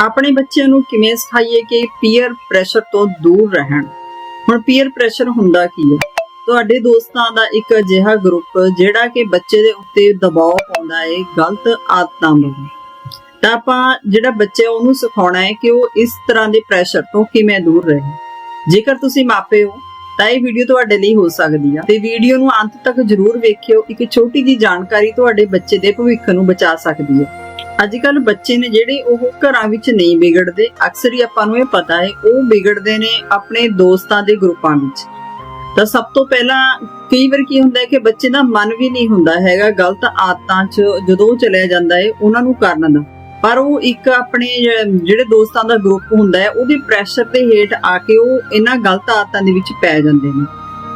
ਆਪਣੇ ਬੱਚਿਆਂ ਨੂੰ ਕਿਵੇਂ ਸਿਖਾਈਏ ਕਿ ਪੀਅਰ ਪ੍ਰੈਸ਼ਰ ਤੋਂ ਦੂਰ ਰਹਿਣ? ਹੁਣ ਪੀਅਰ ਪ੍ਰੈਸ਼ਰ ਹੁੰਦਾ ਕੀ ਹੈ? ਤੁਹਾਡੇ ਦੋਸਤਾਂ ਦਾ ਇੱਕ ਅਜਿਹਾ ਗਰੁੱਪ ਜਿਹੜਾ ਕਿ ਬੱਚੇ ਦੇ ਉੱਤੇ ਦਬਾਅ ਪਾਉਂਦਾ ਹੈ ਗਲਤ ਆਦਤਾਂ ਵੱਲੋਂ ਤਾਂ ਆਪਾਂ ਜਿਹੜਾ ਬੱਚਾ ਉਹਨੂੰ ਸਿਖਾਉਣਾ ਹੈ ਕਿ ਉਹ ਇਸ ਤਰ੍ਹਾਂ ਦੇ ਪ੍ਰੈਸ਼ਰ ਤੋਂ ਕਿਵੇਂ ਦੂਰ ਰਹੇ। ਜੇਕਰ ਤੁਸੀਂ ਮਾਪੇ ਹੋ, ਤਾਂ ਇਹ ਵੀਡੀਓ ਤੁਹਾਡੇ ਲਈ ਹੋ ਸਕਦੀ ਆ। ਤੇ ਵੀਡੀਓ ਨੂੰ ਅੰਤ ਤੱਕ ਜਰੂਰ ਵੇਖਿਓ। ਇੱਕ ਛੋਟੀ ਜੀ ਜਾਣਕਾਰੀ ਤੁਹਾਡੇ ਬੱਚੇ ਦੇ ਭਵਿੱਖ ਨੂੰ ਬਚਾ ਸਕਦੀ ਹੈ ਅੱਜ ਕੱਲ ਬੱਚੇ ਨੇ ਜਿਹੜੇ ਉਹ ਘਰਾਂ ਵਿੱਚ ਨਹੀਂ ਵਿਗੜਦੇ। ਅਕਸਰ ਹੀ ਆਪਾਂ ਨੂੰ ਇਹ ਪਤਾ ਹੈ, ਉਹ ਵਿਗੜਦੇ ਨੇ ਆਪਣੇ ਦੋਸਤਾਂ ਦੇ ਗਰੁੱਪਾਂ ਵਿੱਚ। ਤਾਂ ਸਭ ਤੋਂ ਪਹਿਲਾਂ ਕਈ ਵਾਰ ਕੀ ਹੁੰਦਾ ਹੈ ਕਿ ਬੱਚੇ ਦਾ ਮਨ ਵੀ ਨਹੀਂ ਹੁੰਦਾ ਹੈਗਾ, ਗਲਤ ਆਦਤਾਂ 'ਚ ਜਦੋਂ ਚਲਿਆ ਜਾਂਦਾ ਹੈ, ਉਹਨਾਂ ਨੂੰ ਕਰਨ ਦਾ। ਪਰ ਉਹ ਇੱਕ ਆਪਣੇ ਜ- ਜਿਹੜੇ ਦੋਸਤਾਂ ਦਾ ਗਰੁੱਪ ਹੁੰਦਾ ਹੈ, ਉਹਦੇ ਪ੍ਰੈਸ਼ਰ ਦੇ ਹੇਠ ਆ ਕੇ ਉਹ ਇਹਨਾਂ ਗਲਤ ਆਦਤਾਂ ਦੇ ਵਿੱਚ ਪੈ ਜਾਂਦੇ ਨੇ।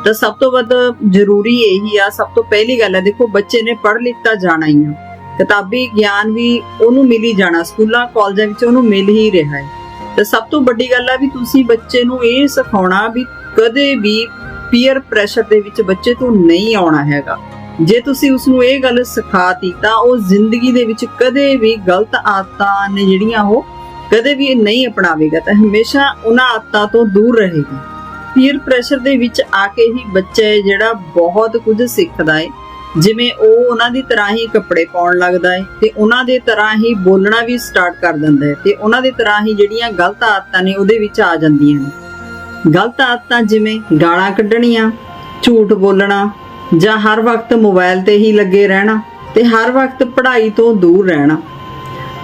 ਤਾਂ ਸਭ ਤੋਂ ਵੱਧ ਜ਼ਰੂਰੀ ਇਹੀ ਆ, ਸਭ ਤੋਂ ਪਹਿਲੀ ਗੱਲ ਹੈ, ਦੇਖੋ ਬੱਚੇ ਨੇ ਪੜ੍ਹ ਲਿਖ ਜਾਣਾ ਹੀ ਆ। ਕਿਤਾਬੀ ਗਿਆਨ ਵੀ ਉਹਨੂੰ ਮਿਲ ਹੀ ਜਾਣਾ, ਸਕੂਲਾਂ, ਕਾਲਜਾਂ ਵਿੱਚ ਉਹਨੂੰ ਮਿਲ ਹੀ ਰਿਹਾ ਹੈ। ਤੇ ਸਭ ਤੋਂ ਵੱਡੀ ਗੱਲ ਆ ਵੀ ਤੁਸੀਂ ਬੱਚੇ ਨੂੰ ਇਹ ਸਿਖਾਉਣਾ ਵੀ ਕਦੇ ਵੀ ਪੀਅਰ ਪ੍ਰੈਸ਼ਰ ਦੇ ਵਿੱਚ ਬੱਚੇ ਤੋਂ ਨਹੀਂ ਆਉਣਾ ਹੈਗਾ। ਜੇ ਤੁਸੀਂ ਉਸ ਨੂੰ ਇਹ ਗੱਲ ਸਿਖਾਤੀ ਤਾਂ ਉਹ ਜ਼ਿੰਦਗੀ ਦੇ ਵਿੱਚ ਕਦੇ ਵੀ ਗਲਤ ਆਦਤਾਂ ਨੇ ਜਿਹੜੀਆਂ ਉਹ ਕਦੇ ਵੀ ਨਹੀਂ ਅਪਣਾਵੇਗਾ ਤਾਂ ਹਮੇਸ਼ਾ ਉਹਨਾਂ ਆਦਤਾਂ ਤੋਂ ਦੂਰ ਰਹੇਗਾ। ਪੀਅਰ ਪ੍ਰੈਸ਼ਰ ਦੇ ਵਿੱਚ ਆ ਕੇ ਹੀ ਬੱਚਾ ਹੈ ਜਿਹੜਾ ਬਹੁਤ ਕੁਝ ਸਿੱਖਦਾ ਹੈ ਜਿਵੇਂ ਉਹ ਉਹਨਾਂ ਦੀ ਤਰ੍ਹਾਂ ਹੀ ਕੱਪੜੇ ਪਾਉਣ ਲੱਗਦਾ ਹੈ ਤੇ ਉਹਨਾਂ ਦੇ ਤਰ੍ਹਾਂ ਹੀ ਬੋਲਣਾ ਵੀ ਸਟਾਰਟ ਕਰ ਦਿੰਦਾ ਹੈ ਤੇ ਉਹਨਾਂ ਦੇ ਤਰ੍ਹਾਂ ਹੀ ਜਿਹੜੀਆਂ ਗਲਤ ਆਦਤਾਂ ਨੇ ਉਹਦੇ ਵਿੱਚ ਆ ਜਾਂਦੀਆਂ ਨੇ। ਗਲਤ ਆਦਤਾਂ ਜਿਵੇਂ ਗਾਲਾਂ ਕੱਢਣੀਆਂ, ਝੂਠ ਬੋਲਣਾ ਜਾਂ ਹਰ ਵਕਤ ਮੋਬਾਈਲ ਤੇ ਹੀ ਲੱਗੇ ਰਹਿਣਾ ਤੇ ਹਰ ਵਕਤ ਪੜ੍ਹਾਈ ਤੋਂ ਦੂਰ ਰਹਿਣਾ।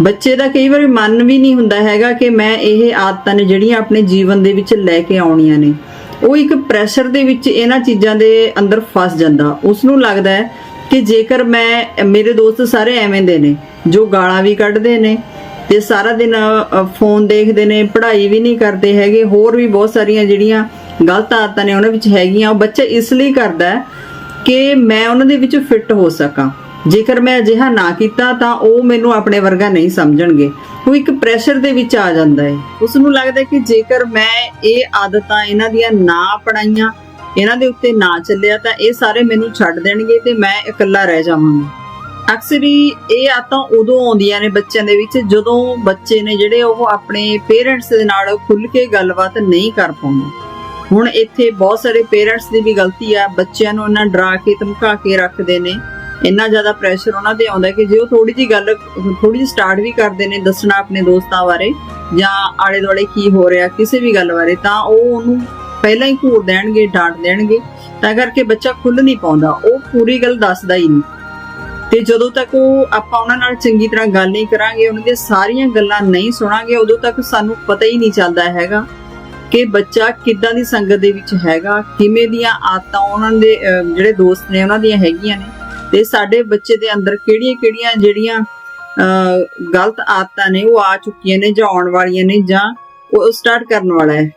ਬੱਚੇ ਦਾ ਕਈ ਵਾਰੀ ਮਨ ਵੀ ਨਹੀਂ ਹੁੰਦਾ ਹੈਗਾ ਕਿ ਮੈਂ ਇਹ ਆਦਤਾਂ ਨੇ ਜਿਹੜੀਆਂ ਆਪਣੇ ਜੀਵਨ ਦੇ ਵਿੱਚ ਲੈ ਕੇ ਆਉਣੀਆਂ ਨੇ। ਉਹ ਇੱਕ ਪ੍ਰੈਸ਼ਰ ਦੇ ਵਿੱਚ ਇਹਨਾਂ ਚੀਜ਼ਾਂ ਦੇ ਅੰਦਰ ਫਸ ਜਾਂਦਾ। ਉਸ ਨੂੰ ਲੱਗਦਾ ਹੈ ਕਿ ਜੇਕਰ ਮੈਂ, ਮੇਰੇ ਦੋਸਤ ਸਾਰੇ ਐਵੇਂ ਦੇ ਨੇ, ਜੋ ਗਾਲਾਂ ਵੀ ਕੱਢਦੇ ਨੇ, ਤੇ ਸਾਰਾ ਦਿਨ ਫੋਨ ਦੇਖਦੇ ਨੇ, ਪੜ੍ਹਾਈ ਵੀ ਨਹੀਂ ਕਰਦੇ ਹੈਗੇ, ਹੋਰ ਵੀ ਬਹੁਤ ਸਾਰੀਆਂ ਜਿਹੜੀਆਂ ਗਲਤ ਆਦਤਾਂ ਨੇ ਉਹਨਾਂ ਵਿੱਚ ਹੈਗੀਆਂ, ਉਹ ਬੱਚਾ ਇਸ ਲਈ ਕਰਦਾ ਕਿ ਮੈਂ ਉਹਨਾਂ ਦੇ ਵਿੱਚ ਫਿੱਟ ਹੋ ਸਕਾਂ। ਜੇਕਰ ਮੈਂ ਅਜਿਹਾ ਨਾ ਕੀਤਾ ਤਾਂ ਉਹ ਮੈਨੂੰ ਆਪਣੇ ਵਰਗਾ ਨਹੀਂ ਸਮਝਣਗੇ। ਉਹ ਇੱਕ ਪ੍ਰੈਸ਼ਰ ਦੇ ਵਿੱਚ ਆ ਜਾਂਦਾ ਹੈ। ਉਸ ਨੂੰ ਲੱਗਦਾ ਕਿ ਜੇਕਰ ਮੈਂ ਇਹ ਆਦਤਾਂ ਇਹਨਾਂ ਦੀਆਂ ਨਾ ਅਪਣਾਈਆਂ, ਇਹਨਾਂ ਦੇ ਉੱਤੇ ਨਾ ਚੱਲਿਆ ਤਾਂ ਇਹ ਸਾਰੇ ਮੈਨੂੰ ਛੱਡ ਦੇਣਗੇ ਤੇ ਮੈਂ ਇਕੱਲਾ ਰਹਿ ਜਾਵਾਂਗਾ। ਅਕਸਰ ਹੀ ਇਹ ਆਦਤਾਂ ਉਦੋਂ ਆਉਂਦੀਆਂ ਨੇ ਬੱਚਿਆਂ ਦੇ ਵਿੱਚ ਜਦੋਂ ਬੱਚੇ ਨੇ ਜਿਹੜੇ ਉਹ ਆਪਣੇ ਪੇਰੈਂਟਸ ਦੇ ਨਾਲ ਖੁੱਲ ਕੇ ਗੱਲਬਾਤ ਨਹੀਂ ਕਰ ਪਾਉਂਦੇ। ਹੁਣ ਇੱਥੇ ਬਹੁਤ ਸਾਰੇ ਪੇਰੈਂਟਸ ਦੀ ਵੀ ਗਲਤੀ ਆ, ਬੱਚਿਆਂ ਨੂੰ ਇਹਨਾਂ ਡਰਾ ਕੇ ਧਮਕਾ ਕੇ ਰੱਖਦੇ ਨੇ। ਇੰਨਾ ਜ਼ਿਆਦਾ ਪ੍ਰੈਸ਼ਰ ਉਹਨਾਂ ਤੇ ਆਉਂਦਾ ਕਿ ਜੇ ਉਹ ਥੋੜੀ ਜੀ ਗੱਲ ਥੋੜੀ ਜਿਹੀ ਸਟਾਰਟ ਵੀ ਕਰਦੇ ਨੇ ਦੱਸਣਾ ਆਪਣੇ ਦੋਸਤਾਂ ਬਾਰੇ ਜਾਂ ਆਲੇ ਦੁਆਲੇ ਕੀ ਹੋ ਰਿਹਾ, ਕਿਸੇ ਵੀ ਗੱਲ ਬਾਰੇ, ਤਾਂ ਉਹ ਉਹਨੂੰ ਪਹਿਲਾਂ ਹੀ ਘੂਰ ਦੇਣਗੇ, ਡਾਂਟ ਦੇਣਗੇ। ਤਾਂ ਕਰਕੇ ਬੱਚਾ ਖੁੱਲ ਨਹੀਂ ਪਾਉਂਦਾ। ਉਹ ਪੂਰੀ ਗੱਲ ਦੱਸਦਾ ਹੀ ਨਹੀਂ। ਤੇ ਜਦੋਂ ਤੱਕ ਉਹ ਆਪਾਂ ਉਹਨਾਂ ਨਾਲ ਚੰਗੀ ਤਰ੍ਹਾਂ ਗੱਲ ਨਹੀਂ ਕਰਾਂਗੇ, ਉਹਨਾਂ ਦੀਆਂ ਸਾਰੀਆਂ ਗੱਲਾਂ ਨਹੀਂ ਸੁਣਾਂਗੇ, ਉਦੋਂ ਤੱਕ ਸਾਨੂੰ ਪਤਾ ਹੀ ਨਹੀਂ ਚੱਲਦਾ ਹੈਗਾ ਕਿ ਬੱਚਾ ਕਿੱਦਾਂ ਦੀ ਸੰਗਤ ਦੇ ਵਿੱਚ ਹੈਗਾ, ਕਿਵੇਂ ਦੀਆਂ ਆਦਤਾਂ ਉਹਨਾਂ ਦੇ ਜਿਹੜੇ ਦੋਸਤ ਨੇ, ਉਹਨਾਂ ਦੀਆਂ ਹੈਗੀਆਂ ਨੇ। ਤੇ ਸਾਡੇ ਬੱਚੇ ਦੇ ਅੰਦਰ ਕਿਹੜੀਆਂ-ਕਿਹੜੀਆਂ ਜਿਹੜੀਆਂ ਗਲਤ ਆਦਤਾਂ ਨੇ, ਉਹ ਆ ਚੁੱਕੀਆਂ ਨੇ, ਜਾਂ ਆਉਣ ਵਾਲੀਆਂ ਨੇ, ਜਾਂ ਉਹ ਸਟਾਰਟ ਕਰਨ ਵਾਲਾ ਹੈ।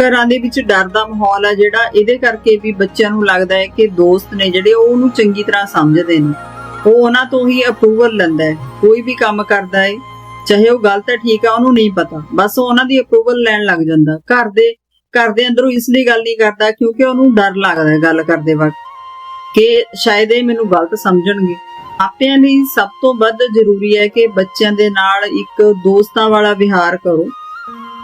ਘਰਾਂ ਦੇ ਵਿੱਚ ਡਰ ਦਾ ਮਾਹੌਲ ਹੈ ਜਿਹੜਾ, ਇਹਦੇ ਕਰਕੇ ਵੀ ਬੱਚਿਆਂ ਨੂੰ ਲੱਗਦਾ ਹੈ ਕਿ ਦੋਸਤ ਨੇ ਜਿਹੜੇ, ਉਹ ਉਹਨੂੰ ਚੰਗੀ ਤਰ੍ਹਾਂ ਸਮਝਦੇ ਨੇ। ਉਹ ਉਹਨਾਂ ਤੋਂ ਹੀ ਅਪਰੂਵਲ ਲੈਂਦਾ ਹੈ। ਕੋਈ ਵੀ ਕੰਮ ਕਰਦਾ ਹੈ, ਚਾਹੇ ਉਹ ਗਲਤ ਹੈ, ਠੀਕ ਹੈ, ਉਹਨੂੰ ਨਹੀਂ ਪਤਾ। ਬਸ ਉਹਨਾਂ ਦੀ ਅਪਰੂਵਲ ਲੈਣ ਲੱਗ ਜਾਂਦਾ। ਘਰ ਦੇ ਘਰ ਦੇ ਅੰਦਰੋਂ ਇਸ ਲਈ ਗੱਲ ਨਹੀਂ ਕਰਦਾ, ਕਿਉਂਕਿ ਉਹਨੂੰ ਡਰ ਲੱਗਦਾ ਗੱਲ ਕਰਦੇ ਵਕਤ। ਕਿ ਸ਼ਾਇਦ ਇਹ ਮੈਨੂੰ ਗਲਤ ਸਮਝਣਗੇ। ਆਪਿਆਂ ਲਈ ਸਭ ਤੋਂ ਵੱਧ ਜ਼ਰੂਰੀ ਹੈ ਕਿ ਬੱਚਿਆਂ ਦੇ ਨਾਲ ਇੱਕ ਦੋਸਤਾਂ ਵਾਲਾ ਵਿਹਾਰ ਕਰੋ।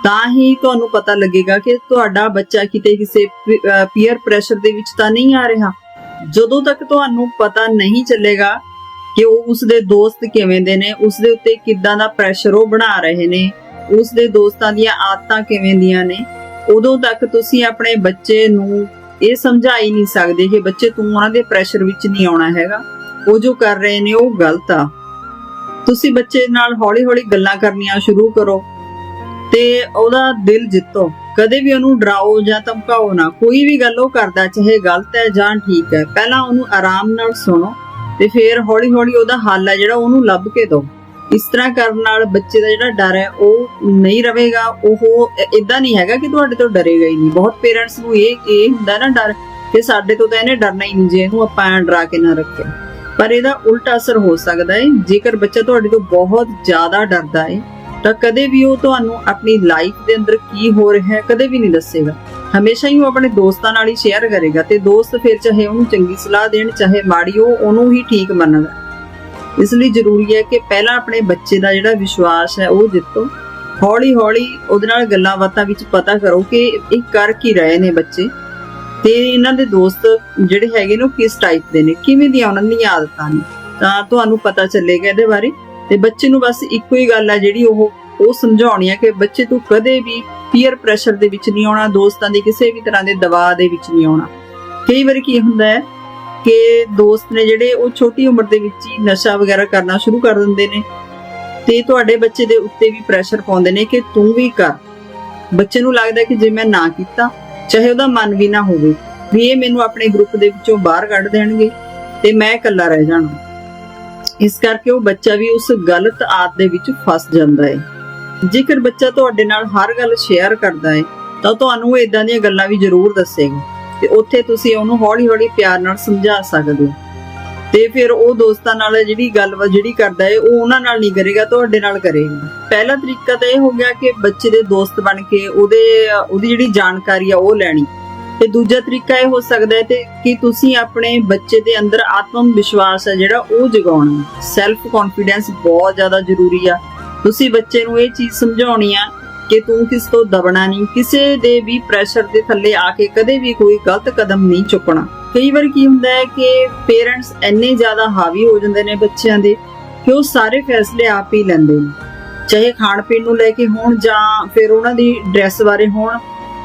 ਤਾਂ ਹੀ ਤੁਹਾਨੂੰ ਪਤਾ ਲੱਗੇਗਾ ਕਿ ਤੁਹਾਡਾ ਬੱਚਾ ਕਿਤੇ ਕਿਸੇ ਪੀਅਰ ਪ੍ਰੈਸ਼ਰ ਦੇ ਵਿੱਚ ਤਾਂ ਨਹੀਂ ਆ ਰਿਹਾ। ਜਦੋਂ ਤੱਕ ਤੁਹਾਨੂੰ ਪਤਾ ਨਹੀਂ ਚੱਲੇਗਾ ਕਿ ਉਹ ਉਸਦੇ ਦੋਸਤ ਕਿਵੇਂ ਦੇ ਨੇ, ਉਸਦੇ ਉੱਤੇ ਕਿੱਦਾਂ ਦਾ ਪ੍ਰੈਸ਼ਰ ਉਹ ਬਣਾ ਰਹੇ ਨੇ, ਉਸਦੇ ਦੋਸਤਾਂ ਦੀਆਂ ਆਦਤਾਂ ਕਿਵੇਂ ਦੀਆਂ ਨੇ, ਉਦੋਂ ਤੱਕ ਤੁਸੀਂ ਆਪਣੇ ਬੱਚੇ ਨੂੰ ਇਹ ਸਮਝਾ ਹੀ ਨਹੀਂ ਸਕਦੇ ਕਿ ਬੱਚੇ ਤੂੰ ਉਹਨਾਂ ਦੇ ਪ੍ਰੈਸ਼ਰ ਵਿੱਚ ਨਹੀਂ ਆਉਣਾ ਹੈਗਾ। ਉਹ ਜੋ ਕਰ ਰਹੇ ਨੇ ਉਹ ਗਲਤ ਆ। ਤੁਸੀਂ ਬੱਚੇ ਨਾਲ ਹੌਲੀ-ਹੌਲੀ ਗੱਲਾਂ ਕਰਨੀਆਂ ਸ਼ੁਰੂ ਕਰੋ ਤੇ ਉਹਦਾ ਦਿਲ ਜਿੱਤੋ। ਕਦੇ ਵੀ ਉਹਨੂੰ ਡਰਾਓ ਜਾਂ ਧਮਕਾਓ ਨਾ। ਕੋਈ ਵੀ ਗੱਲ ਉਹ ਕਰਦਾ, ਚਾਹੇ ਗਲਤ ਹੈ ਜਾਂ ਠੀਕ ਹੈ। ਪਹਿਲਾਂ ਉਹਨੂੰ ਆਰਾਮ ਨਾਲ ਸੁਣੋ ਤੇ ਫਿਰ ਹੌਲੀ-ਹੌਲੀ ਉਹਦਾ ਹੱਲ ਹੈ ਜਿਹੜਾ ਉਹਨੂੰ ਲੱਭ ਕੇ ਦਿਓ। ਇਸ ਤਰ੍ਹਾਂ ਕਰਨ ਨਾਲ ਬੱਚੇ ਦਾ ਜਿਹੜਾ ਡਰ ਹੈ, ਉਹ ਨਹੀਂ ਰਵੇਗਾ ਉਹ ਇਦਾਂ ਨਹੀਂ ਹੈਗਾ ਕਿ ਤੁਹਾਡੇ ਤੋਂ ਡਰੇਗਾ ਹੀ ਨਹੀਂ। ਬਹੁਤ ਪੇਰੈਂਟਸ ਨੂੰ ਇਹ ਇਹ ਹੁੰਦਾ ਨਾ ਡਰ ਕਿ ਸਾਡੇ ਤੋਂ ਤਾਂ ਇਹਨੇ ਡਰਨਾ ਹੀ ਨਹੀਂ, ਜੇ ਇਹਨੂੰ ਆਪਾਂ ਡਰਾ ਕੇ ਨਾ ਰੱਖਿਆ ਪਰ ਇਹਦਾ ਉਲਟਾ ਅਸਰ ਹੋ ਸਕਦਾ ਹੈ। ਜੇਕਰ ਬੱਚਾ ਤੁਹਾਡੇ ਤੋਂ ਬਹੁਤ ਜ਼ਿਆਦਾ ਡਰਦਾ ਹੈ, ਤਾਂ ਕਦੇ ਵੀ ਉਹ ਤੁਹਾਨੂੰ ਆਪਣੀ ਲਾਈਫ ਦੇ ਅੰਦਰ ਕੀ ਹੋ ਰਿਹਾ ਹੈ, ਕਦੇ ਵੀ ਨਹੀਂ ਦੱਸੇਗਾ। ਹਮੇਸ਼ਾ ਹੀ ਉਹ ਆਪਣੇ ਦੋਸਤਾਂ ਨਾਲ ਹੀ ਸ਼ੇਅਰ ਕਰੇਗਾ ਤੇ ਦੋਸਤ ਫਿਰ ਚਾਹੇ ਉਹਨੂੰ ਚੰਗੀ ਸਲਾਹ ਦੇਣ, ਚਾਹੇ ਮਾੜੀ, ਉਹ ਉਹਨੂੰ ਹੀ ਠੀਕ ਮੰਨੇਗਾ ਇਸ ਲਈ ਜ਼ਰੂਰੀ ਹੈ ਕਿ ਪਹਿਲਾਂ ਆਪਣੇ ਬੱਚੇ ਦਾ ਜਿਹੜਾ ਵਿਸ਼ਵਾਸ ਹੈ ਉਹ ਜਿੱਤੋ ਹੌਲੀ ਹੌਲੀ ਉਹਦੇ ਨਾਲ ਗੱਲਾਂ ਬਾਤਾਂ ਵਿੱਚ ਪਤਾ ਕਰੋ ਕਿ ਇਹ ਕਰ ਕੀ ਰਹੇ ਨੇ ਬੱਚੇ। ਤੇ ਇਹਨਾਂ ਦੇ ਦੋਸਤ ਜਿਹੜੇ ਹੈਗੇ ਨੇ ਕਿਸ ਟਾਈਪ ਦੇ ਨੇ, ਕਿਵੇਂ ਦੀਆਂ ਉਹਨਾਂ ਦੀਆਂ ਆਦਤਾਂ ਨੇ, ਤਾਂ ਤੁਹਾਨੂੰ ਪਤਾ ਚੱਲੇਗਾ ਇਹਦੇ ਬਾਰੇ। ਤੇ ਬੱਚੇ ਨੂੰ ਬਸ ਇੱਕੋ ਹੀ ਗੱਲ ਆ ਜਿਹੜੀ ਉਹ ਉਹ ਸਮਝਾਉਣੀ ਆ ਕਿ ਬੱਚੇ ਤੂੰ ਕਦੇ ਵੀ ਪੀਅਰ ਪ੍ਰੈਸ਼ਰ ਦੇ ਵਿੱਚ ਨਹੀਂ ਆਉਣਾ, ਦੋਸਤਾਂ ਦੇ ਕਿਸੇ ਵੀ ਤਰ੍ਹਾਂ ਦੇ ਦਬਾਅ ਦੇ ਵਿੱਚ ਨਹੀਂ ਆਉਣਾ। ਕਈ ਵਾਰ ਕੀ ਹੁੰਦਾ ਹੈ ਕਿ ਦੋਸਤ ਨੇ ਜਿਹੜੇ ਉਹ ਛੋਟੀ ਉਮਰ ਦੇ ਵਿੱਚ ਹੀ ਨਸ਼ਾ ਵਗੈਰਾ ਕਰਨਾ ਸ਼ੁਰੂ ਕਰ ਦਿੰਦੇ ਨੇ। ਤੇ ਤੁਹਾਡੇ ਬੱਚੇ ਦੇ ਉੱਤੇ ਵੀ ਪ੍ਰੈਸ਼ਰ ਪਾਉਂਦੇ ਨੇ ਕਿ ਤੂੰ ਵੀ ਕਰ। ਬੱਚੇ ਨੂੰ ਲੱਗਦਾ ਕਿ ਜੇ ਮੈਂ ਨਾ ਕੀਤਾ, ਚਾਹੇ ਉਹਦਾ ਮਨ ਵੀ ਨਾ ਹੋਵੇ, ਵੀ ਇਹ ਮੈਨੂੰ ਆਪਣੇ ਗਰੁੱਪ ਦੇ ਵਿੱਚੋਂ ਬਾਹਰ ਕੱਢ ਦੇਣਗੇ ਤੇ ਮੈਂ ਇਕੱਲਾ ਰਹਿ ਜਾਣਾ। ਇਸ ਕਰਕੇ ਉਹ ਬੱਚਾ ਵੀ ਉਸ ਗਲਤ ਆਦਤ ਦੇ ਵਿੱਚ ਫਸ ਜਾਂਦਾ ਹੈ। ਜੇਕਰ ਬੱਚਾ ਤੁਹਾਡੇ ਨਾਲ ਹਰ ਗੱਲ ਸ਼ੇਅਰ ਕਰਦਾ ਹੈ, ਤਾਂ ਤੁਹਾਨੂੰ ਇਦਾਂ ਦੀਆਂ ਗੱਲਾਂ ਵੀ ਜ਼ਰੂਰ ਦੱਸੇਗਾ। ਤੇ ਉੱਥੇ ਤੁਸੀਂ ਉਹਨੂੰ ਹੌਲੀ-ਹੌਲੀ ਪਿਆਰ ਨਾਲ ਸਮਝਾ ਸਕਦੇ ਹੋ। ਤੇ ਫਿਰ ਉਹ ਦੋਸਤਾਂ ਨਾਲ ਜਿਹੜੀ ਗੱਲਬਾਤ ਜਿਹੜੀ ਕਰਦਾ ਹੈ ਉਹ ਉਹਨਾਂ ਨਾਲ ਨਹੀਂ ਕਰੇਗਾ, ਤੁਹਾਡੇ ਨਾਲ ਕਰੇਗਾ। ਪਹਿਲਾ ਤਰੀਕਾ ਤਾਂ ਇਹ ਹੋ ਗਿਆ ਕਿ ਬੱਚੇ ਦੇ ਦੋਸਤ ਬਣ ਕੇ ਉਹਦੇ, ਉਹਦੀ ਜਿਹੜੀ ਜਾਣਕਾਰੀ ਆ ਉਹ ਲੈਣੀ। ਤੇ ਦੂਜਾ ਤਰੀਕਾ ਇਹ ਹੋ ਸਕਦਾ ਹੈ ਤੇ ਕਿ ਤੁਸੀਂ ਆਪਣੇ ਬੱਚੇ ਦੇ ਅੰਦਰ ਆਤਮ ਵਿਸ਼ਵਾਸ ਹੈ ਜਿਹੜਾ ਉਹ ਜਗਾਉਣਾ। ਸੈਲਫ ਕੌਨਫੀਡੈਂਸ ਬਹੁਤ ਜ਼ਿਆਦਾ ਜ਼ਰੂਰੀ ਆ। ਤੁਸੀਂ ਬੱਚੇ ਨੂੰ ਇਹ ਚੀਜ਼ ਸਮਝਾਉਣੀ ਆ ਕਿ ਤੂੰ ਕਿਸ ਤੋਂ ਦਬਣਾ ਨਹੀਂ, ਕਿਸੇ ਦੇ ਵੀ ਪ੍ਰੈਸ਼ਰ ਦੇ ਥੱਲੇ ਆ ਕੇ ਕਦੇ ਵੀ ਕੋਈ ਗਲਤ ਕਦਮ ਨਹੀਂ ਚੁੱਕਣਾ। ਕਈ ਵਾਰ ਕੀ ਹੁੰਦਾ ਹੈ ਕਿ ਪੇਰੈਂਟਸ ਇੰਨੇ ਜ਼ਿਆਦਾ ਹਾਵੀ ਹੋ ਜਾਂਦੇ ਨੇ ਬੱਚਿਆਂ ਦੇ ਕਿ ਉਹ ਸਾਰੇ ਫੈਸਲੇ ਆਪ ਹੀ ਲੈਂਦੇ ਨੇ। ਚਾਹੇ ਖਾਣ ਪੀਣ ਨੂੰ ਲੈ ਕੇ ਹੋਣ ਜਾਂ ਫਿਰ ਉਹਨਾਂ ਦੀ ਡਰੈਸ ਬਾਰੇ ਹੋਣ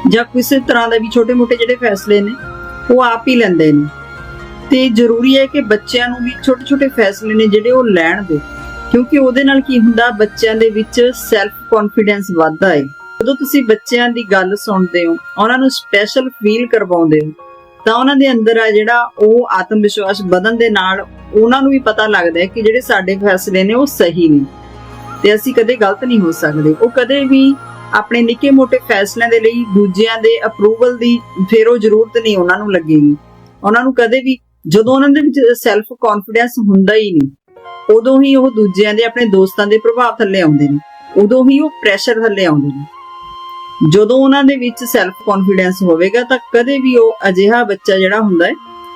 ਜਾਂ ਕਿਸੇ ਤਰ੍ਹਾਂ ਦੇ ਵੀ ਛੋਟੇ-ਮੋਟੇ ਜਿਹੜੇ ਫੈਸਲੇ ਨੇ, ਉਹ ਆਪ ਹੀ ਲੈਂਦੇ ਨੇ। ਤੇ ਜ਼ਰੂਰੀ ਹੈ ਕਿ ਬੱਚਿਆਂ ਨੂੰ ਵੀ ਛੋਟੇ-ਛੋਟੇ ਫੈਸਲੇ ਨੇ ਜਿਹੜੇ ਉਹ ਲੈਣ ਦਿਓ ਕਿਉਂਕਿ ਉਹਦੇ ਨਾਲ ਕੀ ਹੁੰਦਾ, ਬੱਚਿਆਂ ਦੇ ਵਿੱਚ ਸੈਲਫ ਕੌਨਫੀਡੈਂਸ ਵੱਧਦਾ ਹੈ ਜਦੋਂ ਤੁਸੀਂ ਬੱਚਿਆਂ ਦੀ ਗੱਲ ਸੁਣਦੇ ਹੋ, ਉਹਨਾਂ ਨੂੰ ਸਪੈਸ਼ਲ ਫੀਲ ਕਰਵਾਉਂਦੇ ਹੋ, ਤਾਂ ਉਹਨਾਂ ਦੇ ਅੰਦਰ ਆ ਜਿਹੜਾ ਉਹ ਆਤਮ ਵਿਸ਼ਵਾਸ ਵਧਣ ਦੇ ਨਾਲ ਉਹਨਾਂ ਨੂੰ ਵੀ ਪਤਾ ਲੱਗਦਾ ਹੈ ਕਿ ਜਿਹੜੇ ਸਾਡੇ ਫੈਸਲੇ ਨੇ ਉਹ ਸਹੀ ਨੇ। ਤੇ ਅਸੀਂ ਕਦੇ ਗਲਤ ਨਹੀਂ ਹੋ ਸਕਦੇ। ਉਹ ਕਦੇ ਵੀ ਆਪਣੇ ਨਿੱਕੇ-ਮੋਟੇ ਫੈਸਲਿਆਂ ਦੇ ਲਈ ਦੂਜਿਆਂ ਦੇ ਅਪਰੂਵਲ ਦੀ ਫੇਰ ਉਹ ਜ਼ਰੂਰਤ ਨਹੀਂ ਉਹਨਾਂ ਨੂੰ ਲੱਗੇਗੀ ਉਹਨਾਂ ਨੂੰ ਕਦੇ ਵੀ, ਜਦੋਂ ਉਹਨਾਂ ਦੇ ਵਿੱਚ ਸੈਲਫ ਕੌਨਫੀਡੈਂਸ ਹੁੰਦਾ ਹੀ ਨਹੀਂ ਉਦੋਂ ਹੀ ਉਹ ਦੂਜਿਆਂ ਦੇ ਆਪਣੇ ਦੋਸਤਾਂ ਦੇ ਪ੍ਰਭਾਵ ਥੱਲੇ ਆਉਂਦੇ ਨੇ। ਉਦੋਂ ਹੀ ਉਹ ਪ੍ਰੈਸ਼ਰ ਥੱਲੇ ਆਉਂਦੇ ਨੇ। ਜਦੋਂ ਉਹਨਾਂ ਦੇ ਵਿੱਚ ਸੈਲਫ ਕੌਨਫੀਡੈਂਸ ਹੋਵੇਗਾ ਤਾਂ ਕਦੇ ਵੀ ਉਹ ਅਜਿਹਾ ਬੱਚਾ ਜਿਹੜਾ ਹੁੰਦਾ ਹੈ,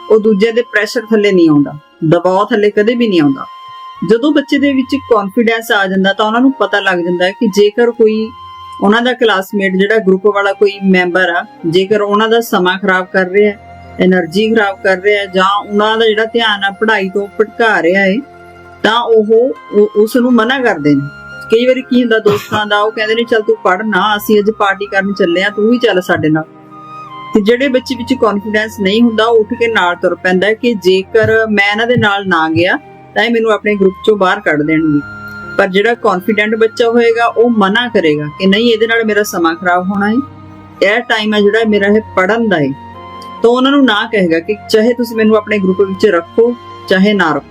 ਉਹ ਦੂਜਿਆਂ ਦੇ ਪ੍ਰੈਸ਼ਰ ਥੱਲੇ ਨਹੀਂ ਆਉਂਦਾ। ਦਬਾਅ ਥੱਲੇ ਕਦੇ ਵੀ ਨਹੀਂ ਆਉਂਦਾ। ਜਦੋਂ ਬੱਚੇ ਦੇ ਵਿੱਚ ਕੌਨਫੀਡੈਂਸ ਆ ਜਾਂਦਾ ਤਾਂ ਉਹਨਾਂ ਨੂੰ ਪਤਾ ਲੱਗ ਜਾਂਦਾ ਹੈ ਕਿ ਜੇਕਰ ਕੋਈ ਉਹਨਾਂ ਦਾ ਕਲਾਸਮੇਟ ਜਿਹੜਾ ਗਰੁੱਪ ਵਾਲਾ ਕੋਈ ਮੈਂਬਰ ਆ, ਜੇਕਰ ਉਹਨਾਂ ਦਾ ਸਮਾਂ ਖਰਾਬ ਕਰ ਰਿਹਾ ਹੈ એનર્ਜੀ ਖਰਾਬ ਕਰ ਰਿਹਾ ਹੈ ਜਾਂ ਉਹਨਾਂ ਦਾ ਜਿਹੜਾ ਧਿਆਨ ਆ, ਪੜ੍ਹਾਈ ਤੋਂ ਭਟਕਾ ਰਿਹਾ ਹੈ ਤਾਂ ਉਹ ਉਸ ਨੂੰ ਮਨਾ ਕਰਦੇ ਨੇ। ਕਈ ਵਾਰੀ ਕੀ ਹੁੰਦਾ, ਦੋਸਤਾਂ ਦਾ, ਉਹ ਕਹਿੰਦੇ ਨੇ, ਚੱਲ ਤੂੰ ਪੜ ਨਾ, ਅਸੀਂ ਅੱਜ ਪਾਰਟੀ ਕਰਨ ਚੱਲੇ ਆ ਤੂੰ ਵੀ ਚੱਲ ਸਾਡੇ ਨਾਲ। ਤੇ ਜਿਹੜੇ ਬੱਚੇ ਵਿੱਚ ਕੌਨਫੀਡੈਂਸ ਨਹੀਂ ਹੁੰਦਾ, ਉਹ ਉੱਠ ਕੇ ਨਾਲ ਤੁਰ ਪੈਂਦਾ ਕਿ ਜੇਕਰ ਮੈਂ ਇਹਨਾਂ ਦੇ ਨਾਲ ਨਾ ਗਿਆ, ਤਾਂ ਇਹ ਮੈਨੂੰ ਆਪਣੇ ਗਰੁੱਪ ਚੋਂ ਬਾਹਰ ਕੱਢ ਦੇਣਗੇ। ਪਰ ਜਿਹੜਾ ਕੌਨਫੀਡੈਂਟ ਬੱਚਾ ਹੋਏਗਾ, ਉਹ ਮਨਾ ਕਰੇਗਾ ਕਿ ਨਹੀਂ, ਇਹਦੇ ਨਾਲ ਮੇਰਾ ਸਮਾਂ ਖਰਾਬ ਹੋਣਾ ਹੈ। ਇਹ ਟਾਈਮ ਹੈ ਜਿਹੜਾ ਮੇਰਾ ਇਹ ਪੜਨ ਦਾ ਹੈ। ਤਾਂ ਉਹਨਾਂ ਨੂੰ ਨਾ ਕਹੇਗਾ ਕਿ ਚਾਹੇ ਤੁਸੀਂ ਮੈਨੂੰ ਆਪਣੇ ਗਰੁੱਪ ਵਿੱਚ ਰੱਖੋ, ਚਾਹੇ ਨਾ ਰੱਖੋ।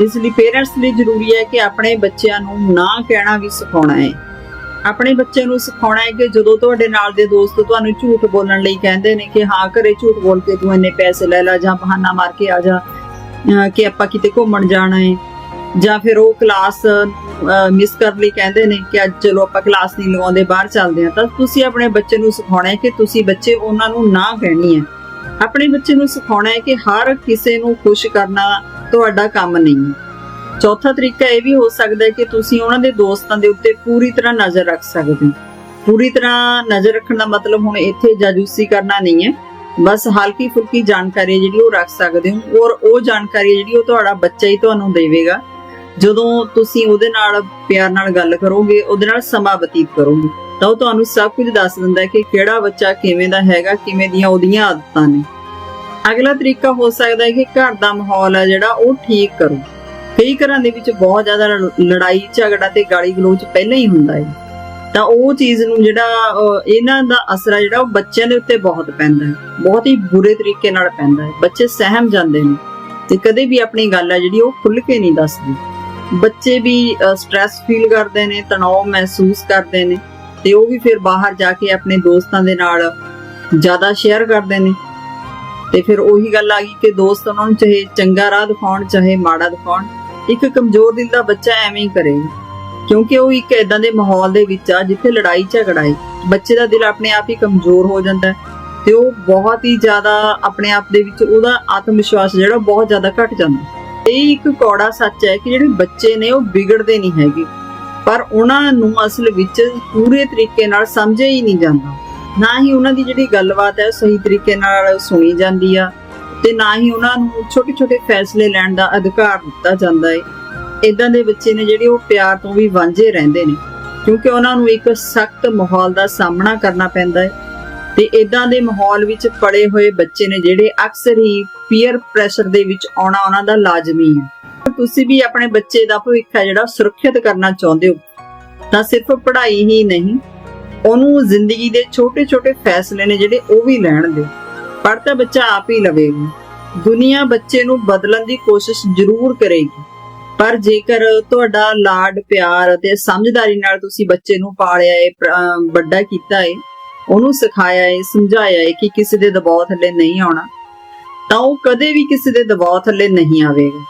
ਇਸ ਲਈ ਪੇਰੈਂਟਸ ਲਈ ਜ਼ਰੂਰੀ ਹੈ ਕਿ ਆਪਣੇ ਬੱਚਿਆਂ ਨੂੰ ਨਾ ਕਹਿਣਾ ਵੀ ਸਿਖਾਉਣਾ ਹੈ। ਆਪਣੇ ਬੱਚਿਆਂ ਨੂੰ ਸਿਖਾਉਣਾ ਹੈ ਕਿ ਜਦੋਂ ਤੁਹਾਡੇ ਨਾਲ ਦੇ ਦੋਸਤ ਤੁਹਾਨੂੰ ਝੂਠ ਬੋਲਣ ਲਈ ਕਹਿੰਦੇ ਨੇ ਕਿ ਹਾਂ ਘਰੇ ਝੂਠ ਬੋਲ ਕੇ ਤੂੰ ਇੰਨੇ ਪੈਸੇ ਲੈ ਲੈ ਜਾਂ ਬਹਾਨਾ ਮਾਰ ਕੇ ਆ ਜਾ ਕਿ ਆਪਾਂ ਕਿਤੇ ਘੁੰਮਣ ਜਾਣਾ ਹੈ ਜਾਂ ਫਿਰ ਉਹ ਕਲਾਸ ਮਿਸ ਕਰਨ ਲਈ ਕਹਿੰਦੇ ਨੇ ਕਿ ਅੱਜ ਚਲੋ ਆਪਾਂ ਕਲਾਸ ਨਹੀਂ ਲਗਾਉਂਦੇ ਬਾਹਰ ਚੱਲਦੇ ਆ ਤਾਂ ਤੁਸੀਂ ਆਪਣੇ ਬੱਚੇ ਨੂੰ ਸਿਖਾਉਣਾ ਹੈ ਕਿ ਤੁਸੀਂ ਬੱਚੇ ਉਹਨਾਂ ਨੂੰ ਨਾ ਕਹਿਣੀ ਹੈ। ਆਪਣੇ ਬੱਚੇ ਨੂੰ ਸਿਖਾਉਣਾ ਹੈ ਕਿ ਹਰ ਕਿਸੇ ਨੂੰ ਖੁਸ਼ ਕਰਨਾ ਤੁਹਾਡਾ ਕੰਮ ਨਹੀਂ। ਚੌਥਾ ਤਰੀਕਾ ਇਹ ਵੀ ਹੋ ਸਕਦਾ ਹੈ ਕਿ ਤੁਸੀਂ ਉਹਨਾਂ ਦੇ ਦੋਸਤਾਂ ਦੇ ਉੱਤੇ ਪੂਰੀ ਤਰ੍ਹਾਂ ਨਜ਼ਰ ਰੱਖ ਸਕਦੇ ਹੋ। ਪੂਰੀ ਤਰ੍ਹਾਂ ਨਜ਼ਰ ਰੱਖਣ ਦਾ ਮਤਲਬ ਹੁਣ ਇੱਥੇ ਜਾਜੂਸੀ ਕਰਨਾ ਨਹੀਂ ਹੈ। ਬਸ ਹਲਕੀ ਫੁਲਕੀ ਜਾਣਕਾਰੀ ਜਿਹੜੀ ਉਹ ਰੱਖ ਸਕਦੇ ਹੋ ਔਰ ਉਹ ਜਾਣਕਾਰੀ ਜਿਹੜੀ ਉਹ ਤੁਹਾਡਾ ਬੱਚਾ ਹੀ ਤੁਹਾਨੂੰ ਦੇਵੇਗਾ। ਜਦੋਂ ਤੁਸੀਂ ਉਹਦੇ ਨਾਲ ਪਿਆਰ ਨਾਲ ਗੱਲ ਕਰੋਗੇ, ਉਹਦੇ ਨਾਲ ਸਮਾਂ ਬਤੀਤ ਕਰੋਗੇ। ਤਾਂ ਉਹ ਤੁਹਾਨੂੰ ਸਭ ਕੁਝ ਦੱਸ ਦਿੰਦਾ ਹੈ ਕਿ ਕਿਹੜਾ ਬੱਚਾ ਕਿਵੇਂ ਦਾ ਹੈਗਾ, ਕਿਵੇਂ ਦੀਆਂ ਉਹਦੀਆਂ ਆਦਤਾਂ ਨੇ। ਅਗਲਾ ਤਰੀਕਾ ਹੋ ਸਕਦਾ ਹੈ ਕਿ ਘਰ ਦਾ ਮਾਹੌਲ ਹੈ ਜਿਹੜਾ ਉਹ ਠੀਕ ਕਰੋ। ਕਈ ਘਰਾਂ ਦੇ ਵਿੱਚ ਬਹੁਤ ਜ਼ਿਆਦਾ ਲੜਾਈ, ਝਗੜਾ ਤੇ ਗਾਲੀ ਗਲੋਚ ਪਹਿਲਾਂ ਹੀ ਹੁੰਦਾ ਹੈ। ਤਾਂ ਉਹ ਚੀਜ਼ ਨੂੰ ਜਿਹੜਾ ਇਹਨਾਂ ਦਾ ਅਸਰ ਹੈ ਜਿਹੜਾ ਉਹ ਬੱਚਿਆਂ ਦੇ ਉੱਤੇ ਬਹੁਤ ਪੈਂਦਾ ਹੈ। ਬਹੁਤ ਹੀ ਬੁਰੇ ਤਰੀਕੇ ਨਾਲ ਪੈਂਦਾ ਹੈ। ਬੱਚੇ ਸਹਿਮ ਜਾਂਦੇ ਨੇ ਤੇ ਕਦੇ ਵੀ ਆਪਣੀ ਗੱਲ ਹੈ ਜਿਹੜੀ ਉਹ ਖੁੱਲ ਕੇ ਨਹੀਂ ਦੱਸਦੇ। ਬੱਚੇ ਵੀ ਸਟ्रेस ਫੀਲ ਕਰਦੇ ਨੇ, ਤਣਾਅ ਮਹਿਸੂਸ ਕਰਦੇ ਨੇ ਤੇ ਉਹ ਵੀ ਫਿਰ ਬਾਹਰ ਜਾ ਕੇ ਆਪਣੇ ਦੋਸਤਾਂ ਦੇ ਨਾਲ ਜ਼ਿਆਦਾ ਸ਼ੇਅਰ ਕਰਦੇ ਨੇ। ਤੇ ਫਿਰ ਉਹੀ ਗੱਲ ਆ ਗਈ ਕਿ ਦੋਸਤ ਉਹਨਾਂ ਨੂੰ ਚਾਹੇ ਚੰਗਾ ਰਾਹ ਦਿਖਾਉਣ, ਚਾਹੇ ਮਾੜਾ ਦਿਖਾਉਣ, ਇੱਕ ਕਮਜ਼ੋਰ ਦਿਲ ਦਾ ਬੱਚਾ ਐਵੇਂ ਹੀ ਕਰੇਗਾ ਕਿਉਂਕਿ ਉਹ ਇੱਕ ਇਦਾਂ ਦੇ ਮਾਹੌਲ ਦੇ ਵਿੱਚ ਆ ਜਿੱਥੇ ਲੜਾਈ ਝਗੜਾ ਹੈ ਬੱਚੇ ਦਾ ਦਿਲ ਆਪਣੇ ਆਪ ਹੀ ਕਮਜ਼ੋਰ ਹੋ ਜਾਂਦਾ ਤੇ ਉਹ ਬਹੁਤ ਹੀ ਜ਼ਿਆਦਾ ਆਪਣੇ ਆਪ ਦੇ ਵਿੱਚ ਉਹਦਾ ਆਤਮ ਵਿਸ਼ਵਾਸ ਜਿਹੜਾ ਬਹੁਤ ਜ਼ਿਆਦਾ ਘਟ ਜਾਂਦਾ ਇਹ ਇੱਕ ਕੌੜਾ ਸੱਚ ਹੈ ਕਿ ਜਿਹੜੇ ਬੱਚੇ ਨੇ ਉਹ ਵਿਗੜਦੇ ਨਹੀਂ ਹੈਗੇ। ਪਰ ਉਹਨਾਂ ਨੂੰ ਅਸਲ ਵਿੱਚ ਪੂਰੇ ਤਰੀਕੇ ਨਾਲ ਸਮਝਿਆ ਹੀ ਨਹੀਂ ਜਾਂਦਾ। ਨਾ ਹੀ ਉਹਨਾਂ ਦੀ ਜਿਹੜੀ ਗੱਲਬਾਤ ਹੈ ਸਹੀ ਤਰੀਕੇ ਨਾਲ ਸੁਣੀ ਜਾਂਦੀ ਆ ਤੇ ਨਾ ਹੀ ਉਹਨਾਂ ਨੂੰ ਛੋਟੇ ਛੋਟੇ ਫੈਸਲੇ ਲੈਣ ਦਾ ਅਧਿਕਾਰ ਦਿੱਤਾ ਜਾਂਦਾ ਹੈ ਇਦਾਂ ਦੇ ਬੱਚੇ ਨੇ ਜਿਹੜੇ ਉਹ ਪਿਆਰ ਤੋਂ ਵੀ ਵਾਂਝੇ ਰਹਿੰਦੇ ਨੇ, ਕਿਉਂਕਿ ਉਹਨਾਂ ਨੂੰ ਇੱਕ ਸਖਤ ਮਾਹੌਲ ਦਾ ਸਾਹਮਣਾ ਕਰਨਾ ਪੈਂਦਾ ਹੈ ਤੇ ਇਦਾਂ ਦੇ ਮਾਹੌਲ ਵਿੱਚ ਪੜੇ ਹੋਏ ਬੱਚੇ ਨੇ ਜਿਹੜੇ ਅਕਸਰ ਹੀ ਪੀਅਰ ਪ੍ਰੈਸ਼ਰ ਦੇ ਵਿੱਚ ਆਉਣਾ ਉਹਨਾਂ ਦਾ ਲਾਜ਼ਮੀ ਹੈ ਤੁਸੀਂ ਵੀ ਆਪਣੇ ਬੱਚੇ ਦਾ ਭਵਿੱਖ ਹੈ ਜਿਹੜਾ ਸੁਰੱਖਿਅਤ ਕਰਨਾ ਚਾਹੁੰਦੇ ਹੋ, ਤਾਂ ਸਿਰਫ ਪੜ੍ਹਾਈ ਹੀ ਨਹੀਂ ਉਹਨੂੰ ਜ਼ਿੰਦਗੀ ਦੇ ਛੋਟੇ-ਛੋਟੇ ਫੈਸਲੇ ਨੇ ਜਿਹੜੇ ਉਹ ਵੀ ਲੈਣ ਦੇ। ਪਰ ਤਾਂ ਬੱਚਾ ਆਪ ਹੀ ਲਵੇਗਾ। ਦੁਨੀਆ ਬੱਚੇ ਨੂੰ ਬਦਲਣ ਦੀ ਕੋਸ਼ਿਸ਼ ਜ਼ਰੂਰ ਕਰੇਗੀ। ਪਰ ਜੇਕਰ ਤੁਹਾਡਾ ਲਾਡ, ਪਿਆਰ ਅਤੇ ਸਮਝਦਾਰੀ ਨਾਲ ਤੁਸੀਂ ਬੱਚੇ ਨੂੰ ਪਾਲਿਆ ਏ ਵੱਡਾ ਕੀਤਾ ਹੈ ਉਹਨੂੰ ਸਿਖਾਇਆ ਏ, ਸਮਝਾਇਆ ਹੈ ਕਿ ਕਿਸੇ ਦੇ ਦਬਾਅ ਥੱਲੇ ਨਹੀਂ ਆਉਣਾ, ਤਾਂ ਉਹ ਕਦੇ ਵੀ ਕਿਸੇ ਦੇ ਦਬਾਅ ਥੱਲੇ ਨਹੀਂ ਆਵੇਗਾ।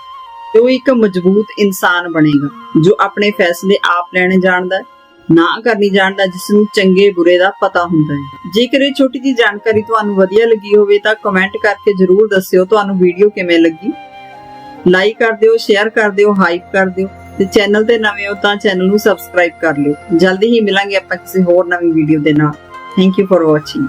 ਉਹ ਇੱਕ ਮਜ਼ਬੂਤ ਇਨਸਾਨ ਬਣੇਗਾ, ਜੋ ਆਪਣੇ ਫੈਸਲੇ ਆਪ ਲੈਣੇ ਜਾਣਦਾ ਹੈ ਨਾ ਕਰਨੀ ਜਾਣਦਾ ਜਿਸ ਨੂੰ ਚੰਗੇ ਬੁਰੇ ਦਾ ਪਤਾ ਹੁੰਦਾ ਹੈ। ਜੇਕਰ ਇਹ ਛੋਟੀ ਜੀ ਜਾਣਕਾਰੀ ਤੁਹਾਨੂੰ ਵਧੀਆ ਲੱਗੀ ਹੋਵੇ ਤਾਂ ਕਮੈਂਟ ਕਰਕੇ ਜਰੂਰ ਦੱਸਿਓ ਤੁਹਾਨੂੰ ਵੀਡੀਓ ਕਿਵੇਂ ਲੱਗੀ। ਲਾਈਕ ਕਰ ਦਿਓ ਸ਼ੇਅਰ ਕਰ ਦਿਓ ਹਾਈਪ ਕਰ ਦਿਓ ਤੇ ਚੈਨਲ ਤੇ ਨਵੇਂ ਹੋ ਤਾਂ ਚੈਨਲ ਨੂੰ ਸਬਸਕ੍ਰਾਈਬ ਕਰ ਲਿਓ। ਜਲਦੀ ਹੀ ਮਿਲਾਂਗੇ ਆਪਾਂ ਕਿਸੇ ਹੋਰ ਨਵੀਂ ਵੀਡੀਓ ਦੇ ਨਾਲ। Thank you for watching